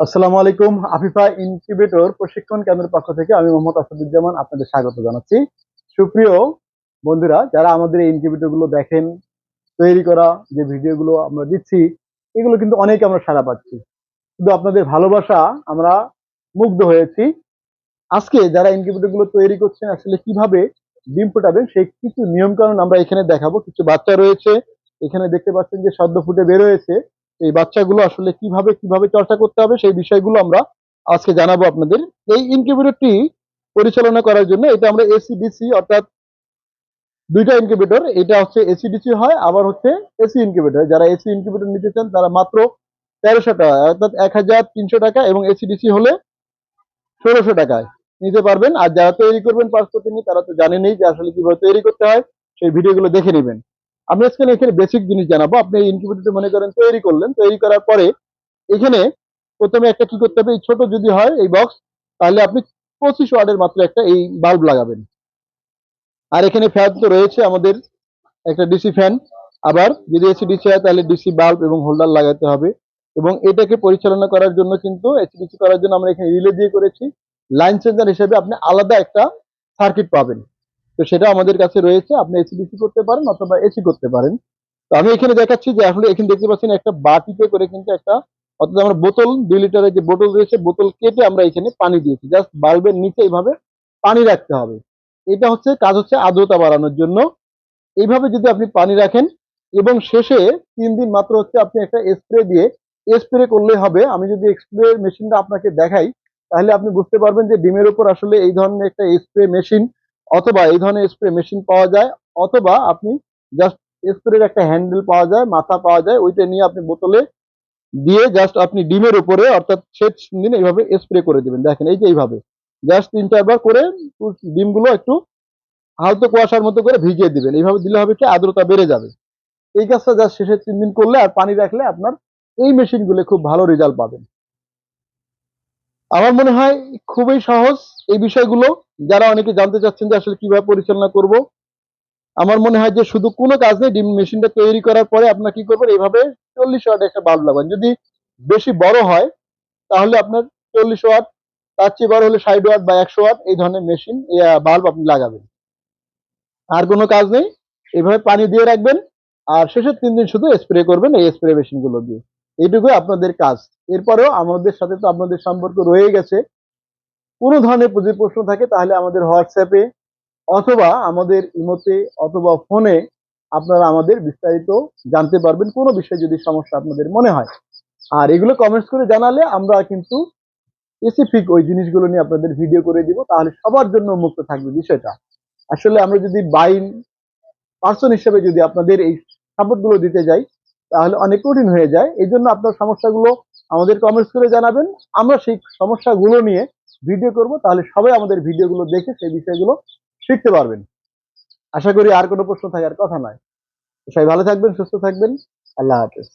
আসসালামু আলাইকুম, আফিফা ইনকিউবেটর প্রশিক্ষণ কেন্দ্রের পক্ষ থেকে আমি মোহাম্মদ আসাদুজ্জামান আপনাদের স্বাগত জানাচ্ছি। সুপ্রিয় বন্ধুরা, যারা আমাদের এই ইনকিউবেটরগুলো দেখেন, তৈরি করা যে ভিডিওগুলো আমরা দিচ্ছি, এগুলো কিন্তু অনেক আমরা সাড়া পাচ্ছি। শুধু আপনাদের ভালোবাসা আমরা মুগ্ধ হয়েছি। আজকে যারা ইনকিউবেটরগুলো তৈরি করছেন, আসলে কীভাবে ডিম ফোটাবেন, সেই কিছু নিয়ম কানুন আমরা এখানে দেখাবো। কিছু বাচ্চা রয়েছে, এখানে দেখতে পাচ্ছেন যে সদ্য ফুটে বের হয়েছে। এই বাচ্চাগুলো আসলে কীভাবে কীভাবে চর্চা করতে হবে সেই বিষয়গুলো আমরা আজকে জানাব আপনাদের। এই ইনকিউবেটরটি পরিচালনা করার জন্য এটা আমরা এসিডিসি অর্থাৎ দুইটা ইনকিউবেটর, এটা হচ্ছে এসিডিসি হয়, আবার হচ্ছে এসি ইনকিউবেটর। যারা এসি ইনকিউবেটর নিতে চান, তারা মাত্র তেরোশো টাকা, অর্থাৎ এক হাজার তিনশো টাকা এবং এসিডিসি হলে ষোলোশো টাকায় নিতে পারবেন। আর যারা তৈরি করবেন পাঁচ প্রতি তারা তো জানেনই যে আসলে কীভাবে তৈরি করতে হয়, সেই ভিডিওগুলো দেখে নেবেন। আমি আজকে এখানে বেসিক জিনিস জানাব। আপনি এই মনে করেন তৈরি করলেন। তৈরি করার পরে এখানে প্রথমে একটা কি করতে হবে? এই ছোট যদি হয় এই বক্স তাহলে আপনি পঁচিশ ওয়ার্ডের মাত্র একটা এই বাল্ব লাগাবেন। আর এখানে ফ্যান তো রয়েছে আমাদের একটা ডিসি ফ্যান আবার যদি এসি ডিসি হয়, তাহলে ডিসি বাল্ব এবং হোল্ডার লাগাতে হবে। এবং এটাকে পরিচালনা করার জন্য কিন্তু এসি ডিসি করার জন্য আমরা এখানে রিলে দিয়ে করেছি। লাইন চেঞ্জার হিসেবে আপনি আলাদা একটা সার্কিট পাবেন। তো সেটা আমাদের কাছে রয়েছে। আপনি এসি ডিসি করতে পারেন অথবা এসি করতে পারেন। তো আমি এখানে দেখাচ্ছি যে আসলে এখানে দেখতে পাচ্ছেন একটা বাটিতে করে কিন্তু একটা অর্থাৎ আমরা বোতল, দুই লিটারের যে বোতল রয়েছে, বোতল কেটে আমরা এখানে পানি দিয়েছি। জাস্ট বাল্বের নিচে এইভাবে পানি রাখতে হবে। এটা হচ্ছে, কাজ হচ্ছে আর্দ্রতা বাড়ানোর জন্য। এইভাবে যদি আপনি পানি রাখেন এবং শেষে তিন দিন মাত্র হচ্ছে আপনি একটা স্প্রে দিয়ে, স্প্রে করলে হবে। আমি যদি স্প্রে মেশিনটা আপনাকে দেখাই, তাহলে আপনি বুঝতে পারবেন যে ডিমের উপর আসলে এই ধরনের একটা স্প্রে মেশিন অথবা এই ধরনের স্প্রে মেশিন পাওয়া যায়, অথবা আপনি জাস্ট স্প্রের একটা হ্যান্ডেল পাওয়া যায়, মাথা পাওয়া যায়, ওইটা নিয়ে আপনি বোতলে দিয়ে জাস্ট আপনি ডিমের উপরে অর্থাৎ শেষ দিন এইভাবে স্প্রে করে দিবেন। দেখেন, এই যে এইভাবে। জাস্ট তিন চারবার করে ডিমগুলো একটু হালতো কুয়াশার মতো করে ভিজিয়ে দিবেন। এইভাবে দিলে হবে কি আর্দ্রতা বেড়ে যাবে। এই কাজটা জাস্ট শেষে তিন দিন করলে আর পানি রাখলে আপনার এই মেশিনগুলো খুব ভালো রেজাল্ট পাবেন। আমার মনে হয় খুবই সহজ এই বিষয়গুলো। যারা অনেকে জানতে চাচ্ছেন যে আসলে কীভাবে পরিচালনা করব, আমার মনে হয় যে শুধু কোনো কাজ নেই, ডিম মেশিনটা তৈরি করার পরে আপনার কি করবেন, এইভাবে চল্লিশ ওয়াট একটা বাল্ব লাগাবেন। যদি বেশি বড় হয়, তাহলে আপনার চল্লিশ ওয়াট, তার চেয়ে বড় হলে ষাট ওয়াট বা একশো ওয়াট, এই ধরনের মেশিন বাল্ব আপনি লাগাবেন। আর কোনো কাজ নেই এইভাবে পানি দিয়ে রাখবেন, আর শেষের তিন দিন শুধু স্প্রে করবেন, এই স্প্রে মেশিনগুলো দিয়ে। এইটুকুই আপনাদের কাজ। এরপরেও আমাদের সাথে তো আপনাদের সম্পর্ক রয়ে গেছে। কোনো ধরনের যদি প্রশ্ন থাকে তাহলে আমাদের হোয়াটসঅ্যাপে অথবা আমাদের ইমোতে অথবা ফোনে আপনারা আমাদের বিস্তারিত জানতে পারবেন। কোনো বিষয়ে যদি সমস্যা আপনাদের মনে হয়। আর এগুলো কমেন্টস করে জানালে আমরা কিন্তু স্পেসিফিক ওই জিনিসগুলো নিয়ে আপনাদের ভিডিও করে দিব। তাহলে সবার জন্য মুক্ত থাকবে বিষয়টা। আসলে আমরা যদি বাইন পার্সন হিসেবে যদি আপনাদের এই সাপোর্টগুলো দিতে যাই তাহলে অনেক কঠিন হয়ে যায়। এই জন্য আপনার সমস্যাগুলো আমাদের কমেন্টস করে জানাবেন। আমরা সেই সমস্যাগুলো নিয়ে ভিডিও করব, তাহলে সবাই আমাদের ভিডিওগুলো দেখে সেই বিষয়গুলো শিখতে পারবেন। আশা করি আর কোনো প্রশ্ন থাকার কথা নয়। সবাই ভালো থাকবেন, সুস্থ থাকবেন। আল্লাহ হাফেজ।